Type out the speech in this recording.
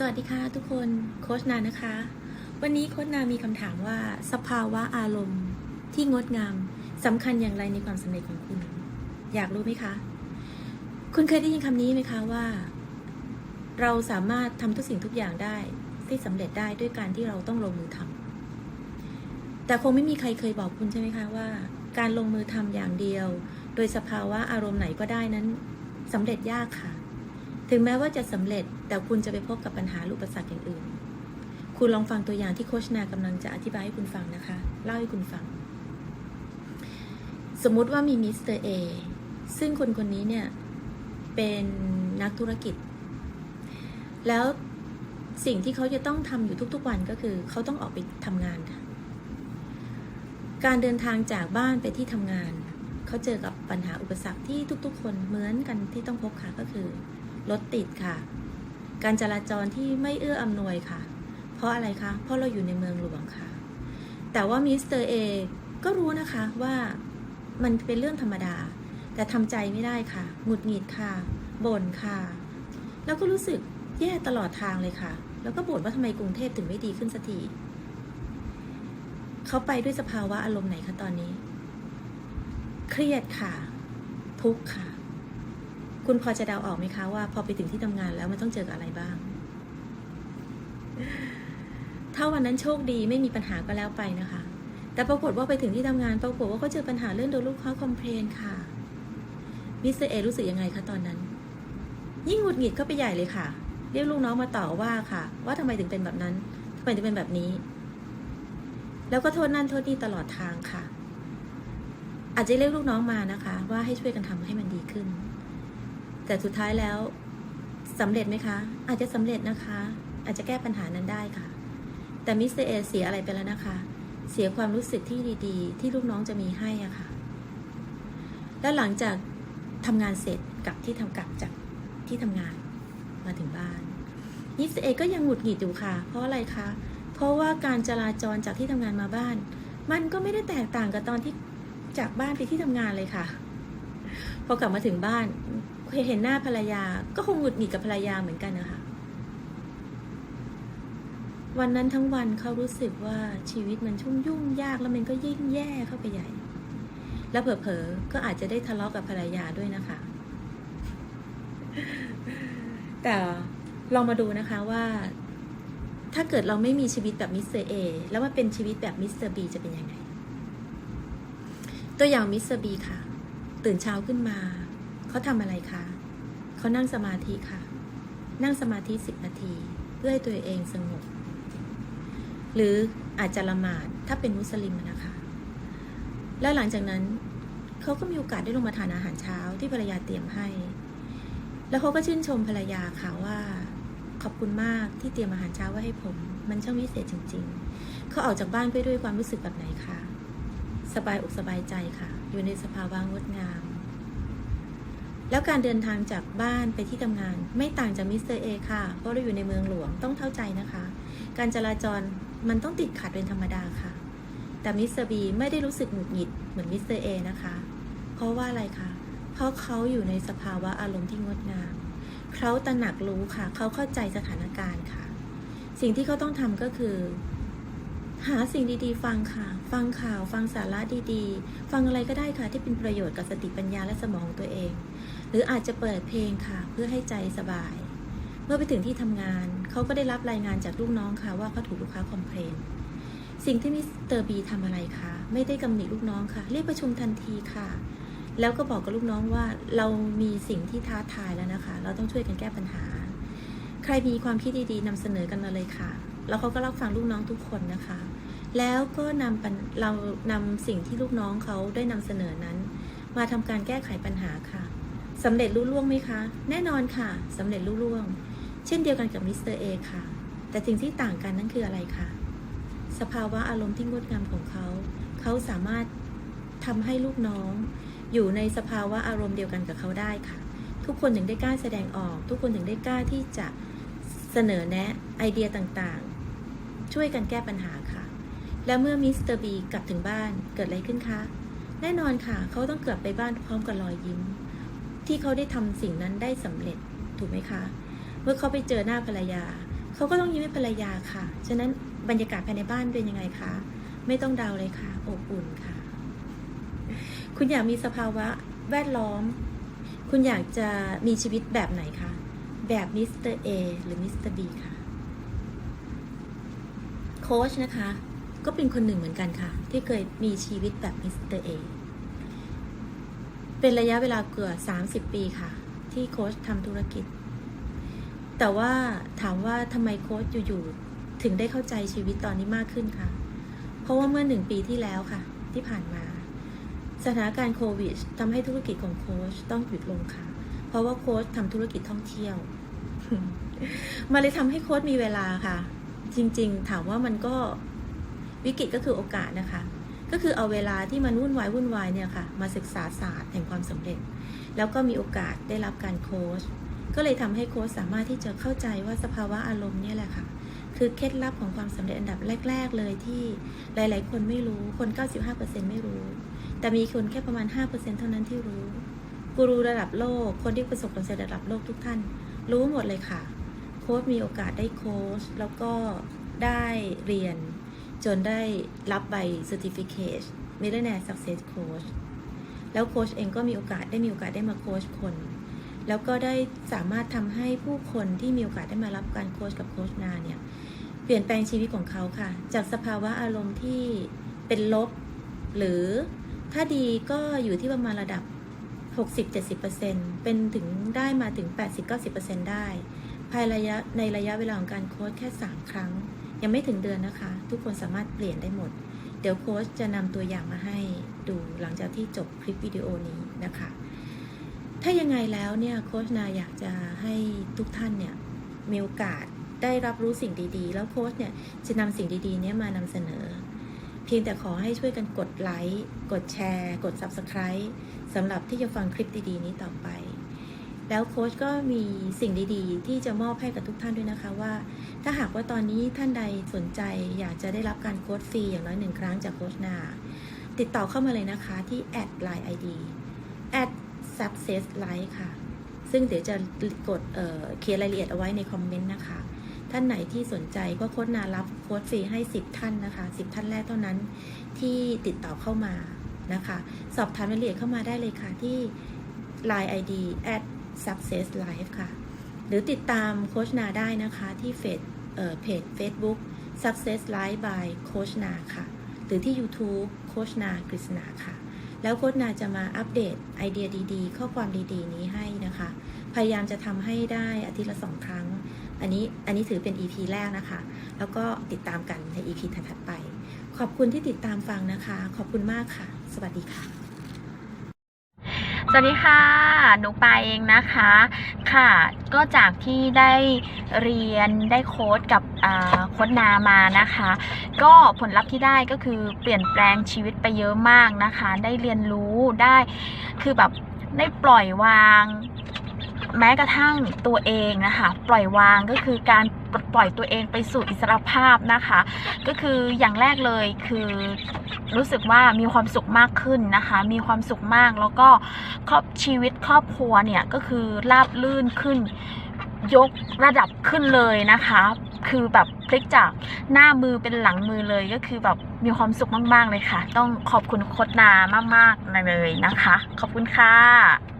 สวัสดีค่ะทุกคนโค้ชนานะคะ วันนี้โค้ชนามีคำถามว่าสภาวะอารมณ์ที่งดงามสำคัญอย่างไรในความสำเร็จของคุณ อยากรู้ไหมคะ คุณเคยได้ยินคำนี้ไหมคะว่า เราสามารถทำทุกสิ่งทุกอย่างได้ที่สำเร็จได้ด้วยการที่เราต้องลงมือทำแต่คงไม่มีใครเคยบอกคุณใช่ไหมคะว่า การลงมือทำอย่างเดียว โดยสภาวะอารมณ์ไหนก็ได้นั้นสำเร็จยากค่ะ ถึงแม้ว่าจะสำเร็จแต่คุณจะไปพบกับปัญหาอุปสรรคอย่างอื่น คุณลองฟังตัวอย่างที่โคชนากำลังจะอธิบายให้คุณฟังนะคะ เล่าให้คุณฟัง สมมุติว่ามีมิสเตอร์เอซึ่งคนคนนี้เนี่ย เป็นนักธุรกิจ แล้วสิ่งที่เขาจะต้องทำอยู่ทุกๆวันก็คือ เขาต้องออกไปทำงานค่ะ การเดินทางจากบ้านไปที่ทำงาน เขาเจอกับปัญหาอุปสรรคที่ทุกๆ คนเหมือนกันที่ต้องพบค่ะก็คือ รถติดค่ะ การจราจรที่ไม่เอื้ออำนวยค่ะ เพราะอะไรคะ เพราะเราอยู่ในเมืองหลวงค่ะ แต่ว่ามิสเตอร์เอก็รู้นะคะว่ามันเป็นเรื่องธรรมดา แต่ทำใจไม่ได้ค่ะ หงุดหงิดค่ะ บ่นค่ะ แล้วก็รู้สึกแย่ตลอดทางเลยค่ะ แล้วก็บ่นว่าทำไมกรุงเทพถึงไม่ดีขึ้นสักทีเขาไปด้วยสภาวะอารมณ์ไหนคะตอนนี้ เครียดค่ะ ทุกข์ค่ะ คุณพอจะเดาออกไหมคะว่า พอไปถึงที่ทำงานแล้วมันต้องเจอกับอะไรบ้าง ถ้าวันนั้นโชคดีไม่มีปัญหาก็แล้วไปนะคะ แต่ปรากฏว่าไปถึงที่ทำงาน ปรากฏว่าเขาเจอปัญหาเรื่องโดนลูกค้าคอมเพลนค่ะมิสเตอร์เอรู้สึกยังไงคะตอนนั้น ยิ่งหงุดหงิดเข้าไปใหญ่เลยค่ะ เรียกลูกน้องมาต่อว่าค่ะ ว่าทำไมถึงเป็นแบบนั้นทำไมถึงเป็นแบบนี้ แล้วก็โทษนั่นโทษนี่ตลอดทางค่ะ อาจจะเรียกลูกน้องมานะคะ ว่าให้ช่วยกันทำให้มันดีขึ้น แต่สุดท้ายแล้วสำเร็จไหมคะ อาจจะสำเร็จนะคะ อาจจะแก้ปัญหานั้นได้ค่ะ แต่มิสเตอร์เอเสียอะไรไปแล้วนะคะ เสียความรู้สึกที่ดีๆ ที่ลูกน้องจะมีให้อะค่ะ แล้วหลังจากทำงานเสร็จกลับที่ทำกลับจากที่ทำงานมาถึงบ้านมิสเตอร์เอก็ยังหงุดหงิดอยู่ค่ะ เพราะอะไรคะ เพราะว่าการจราจรจากที่ทำงานมาบ้าน มันก็ไม่ได้แตกต่างกับตอนที่จากบ้านไปที่ทำงานเลยค่ะ พอกลับมาถึงบ้าน เคยเห็นหน้าภรรยา ก็คงหงุดหงิดกับภรรยาเหมือนกันนะคะ วันนั้นทั้งวันเขารู้สึกว่าชีวิตมันชุ่มยุ่งยากแล้วมันก็ยิ่งแย่เข้าไปใหญ่ แล้วเผลอๆก็อาจจะได้ทะเลาะกับภรรยาด้วยนะคะ แต่ลองมาดูนะคะว่า ถ้าเกิดเราไม่มีชีวิตแบบมิสเตอร์เอแล้วมาเป็นชีวิตแบบมิสเตอร์บีจะเป็นยังไง ตัวอย่างมิสเตอร์บีค่ะ ตื่นเช้าขึ้นมา เขาทำอะไรคะเขานั่งสมาธิค่ะ นั่งสมาธิสิบนาที เพื่อให้ตัวเองสงบ หรืออาจจะละหมาดถ้าเป็นมุสลิมนะคะ แล้วหลังจากนั้นเขาก็มีโอกาสได้ลงมาทานอาหารเช้าที่ภรรยาเตรียมให้ แล้วเขาก็ชื่นชมภรรยาค่ะว่าขอบคุณมากที่เตรียมอาหารเช้าไว้ให้ผม มันช่างวิเศษจริง ๆ เขาออกจากบ้านไปด้วยความรู้สึกแบบไหนคะ สบายอกสบายใจค่ะ อยู่ในสภาวะงดงาม แล้วการเดินทางจากบ้านไปที่ทำงาน ไม่ต่างจากมิสเตอร์เอค่ะ เพราะเราอยู่ในเมืองหลวงต้องเข้าใจนะคะ การจราจรมันต้องติดขัดเป็นธรรมดาค่ะ แต่มิสเตอร์บีไม่ได้รู้สึกหงุดหงิดเหมือนมิสเตอร์เอนะคะ เพราะว่าอะไรคะ เพราะเขาอยู่ในสภาวะอารมณ์ที่งดงาม เขาตระหนักรู้ค่ะ เขาเข้าใจสถานการณ์ค่ะ สิ่งที่เขาต้องทำก็คือ หาสิ่งดีๆ ฟังค่ะ ฟังข่าว ฟังสาระดีๆ ฟังอะไรก็ได้ค่ะที่เป็นประโยชน์กับสติปัญญาและสมองตัวเอง หรืออาจจะเปิดเพลงค่ะ เพื่อให้ใจสบาย เมื่อไปถึงที่ทำงาน เขาก็ได้รับรายงานจากลูกน้องค่ะ ว่าเขาถูกลูกค้าคอมเพลนสิ่งที่มิสเตอร์บีทำอะไรคะ ไม่ได้กำหนิลูกน้องค่ะ เรียกประชุมทันทีค่ะ แล้วก็บอกกับลูกน้องว่าเรามีสิ่งที่ท้าทายแล้วนะคะ เราต้องช่วยกันแก้ปัญหา ใครมีความคิดดีๆนำเสนอกันมาเลยค่ะ แล้วเขาก็รับฟังลูกน้องทุกคนนะคะ แล้วก็นำเรานำสิ่งที่ลูกน้องเขาได้นำเสนอนั้น มาทำการแก้ไขปัญหาค่ะสำเร็จรุ่ล่วงไหมคะ แน่นอนค่ะสำเร็จรุ่ล่วง เช่นเดียวกันกับมิสเตอร์เอค่ะ แต่สิ่งที่ต่างกันนั่นคืออะไรคะสภาวะอารมณ์ที่งดงามของเขา เขาสามารถทำให้ลูกน้อง อยู่ในสภาวะอารมณ์เดียวกันกับเขาได้ค่ะ ทุกคนถึงได้กล้าแสดงออก ทุกคนถึงได้กล้าที่จะเสนอแนะไอเดียต่างๆ ช่วยกันแก้ปัญหาค่ะ แล้วเมื่อมิสเตอร์บีกลับถึงบ้านเกิดอะไรขึ้นคะ แน่นอนค่ะ เขาต้องกลับไปบ้านพร้อมกับรอยยิ้ม ที่เขาได้ทำสิ่งนั้นได้สำเร็จถูกไหมคะ เมื่อเขาไปเจอหน้าภรรยา เขาก็ต้องยิ้มให้ภรรยาค่ะ ฉะนั้นบรรยากาศภายในบ้านเป็นยังไงคะ ไม่ต้องเดาเลยค่ะ อบอุ่นค่ะ คุณอยากมีสภาวะแวดล้อม คุณอยากจะมีชีวิตแบบไหนคะ แบบมิสเตอร์เอหรือมิสเตอร์บีค่ะ โค้ชนะคะ ก็เป็นคนหนึ่งเหมือนกันค่ะ ที่เคยมีชีวิตแบบมิสเตอร์เอเป็นระยะเวลาเกือบ 30 ปีค่ะ ที่โค้ชทำธุรกิจ แต่ว่าถามว่าทำไมโค้ชอยู่ๆถึงได้เข้าใจชีวิตตอนนี้มากขึ้นค่ะ เพราะว่าเมื่อหนึ่งปีที่แล้วค่ะ ที่ผ่านมา สถานการณ์โควิดทำให้ธุรกิจของโค้ชต้องหยุดลงค่ะ เพราะว่าโค้ชทำธุรกิจท่องเที่ยว มาเลยทำให้โค้ชมีเวลาค่ะ จริง ๆ ถามว่ามันก็ วิกฤตก็คือโอกาสนะคะ ก็คือเอาเวลาที่มันวุ่นวายวุ่นวายเนี่ยค่ะ มาศึกษาศาสตร์แห่งความสำเร็จ แล้วก็มีโอกาสได้รับการโค้ชก็เลยทำให้โค้ชสามารถที่จะเข้าใจว่าสภาวะอารมณ์เนี่ยแหละค่ะ คือเคล็ดลับของความสำเร็จอันดับแรก ๆ เลยที่หลาย ๆ คนไม่รู้คน 95%ไม่รู้ แต่มีคนแค่ประมาณ 5%เท่านั้นที่รู้กูรูระดับโลก คนที่ประสบความสำเร็จระดับโลกทุกท่าน รู้หมดเลยค่ะ โค้ชมีโอกาสได้โค้ชแล้วก็ได้เรียน จนได้รับใบ Certificate Millionaire Success Coach แล้วโค้ชเองก็มีโอกาสได้มีโอกาสได้มาโค้ชคน แล้วก็ได้สามารถทำให้ผู้คนที่มีโอกาสได้มารับการโค้ชกับโค้ชนาเนี่ยเปลี่ยนแปลงชีวิตของเขาค่ะ จากสภาวะอารมณ์ที่เป็นลบ หรือถ้าดีก็อยู่ที่ประมาณระดับ 60-70%เป็นถึงได้มาถึง 80-90%ได้ ภายระยะในระยะเวลาของการโค้ชแค่ 3 ครั้ง ยังไม่ถึงเดือนนะคะ ทุกคนสามารถเปลี่ยนได้หมด เดี๋ยวโค้ชจะนำตัวอย่างมาให้ดูหลังจากที่จบคลิปวิดีโอนี้นะคะ ถ้ายังไงแล้วเนี่ยโค้ชนาอยากจะให้ทุกท่านเนี่ยมีโอกาสได้รับรู้สิ่งดีๆ แล้วโค้ชเนี่ยจะนำสิ่งดีๆนี้มานำเสนอ เพียงแต่ขอให้ช่วยกันกดไลค์ กดแชร์ กด Subscribe สำหรับที่จะฟังคลิปดีๆ นี้ต่อไป แล้วโค้ชก็มีสิ่งดีๆ ที่จะมอบให้กับทุกท่านด้วยนะคะว่า ถ้าหากว่าตอนนี้ท่านใดสนใจอยากจะได้รับการโค้ชฟรีอย่างน้อยหนึ่งครั้งจากโค้ชนา ติดต่อเข้ามาเลยนะคะที่ add line ID add success line ค่ะ ซึ่งเดี๋ยวจะกดเเขียนรายละเอียดเอาไว้ในคอมเมนต์นะคะ ท่านไหนที่สนใจก็โค้ชนารับโค้ชฟรีให้ 10 ท่านนะคะ 10 ท่านแรกเท่านั้นที่ติดต่อเข้ามานะคะ สอบถามรายละเอียดเข้ามาได้เลยค่ะที่ line ID at success life ค่ะ หรือติดตามโคชนาได้นะคะที่เฟซเพจ Facebook success life by โคชนาค่ะ หรือที่ YouTube โคชนากฤษณาค่ะ แล้วโคชนาจะมาอัปเดตไอเดียดีๆ ข้อความดีๆ นี้ให้นะคะ พยายามจะทำให้ได้อาทิตย์ละสองครั้ง อันนี้อันนี้ถือเป็น EP แรกนะคะ แล้วก็ติดตามกันใน EP ถัดๆไป ขอบคุณที่ติดตามฟังนะคะ ขอบคุณมากค่ะ สวัสดีค่ะ วัสดีค่ะ หนูปาเองนะคะ ค่ะ ก็จากที่ได้เรียนได้โค้ดกับโค้ดนามานะคะ ก็ผลลัพธ์ที่ได้ก็คือเปลี่ยนแปลงชีวิตไปเยอะมากนะคะ ได้เรียนรู้ได้ คือแบบได้ปล่อยวาง แม้กระทั่งตัวเองนะคะปล่อยวางก็คือการปล่อยตัวเองไปสู่อิสรภาพนะคะ ก็คืออย่างแรกเลยคือรู้สึกว่ามีความสุขมากขึ้นนะคะ มีความสุขมากแล้วก็ครอบชีวิตครอบครัวเนี่ยก็คือราบลื่นขึ้นยกระดับขึ้นเลยนะคะ คือแบบพลิกจากหน้ามือเป็นหลังมือเลยก็คือแบบมีความสุขมาก ๆ เลยค่ะ ต้องขอบคุณโคตนามาก ๆ เลยนะคะ ขอบคุณค่ะ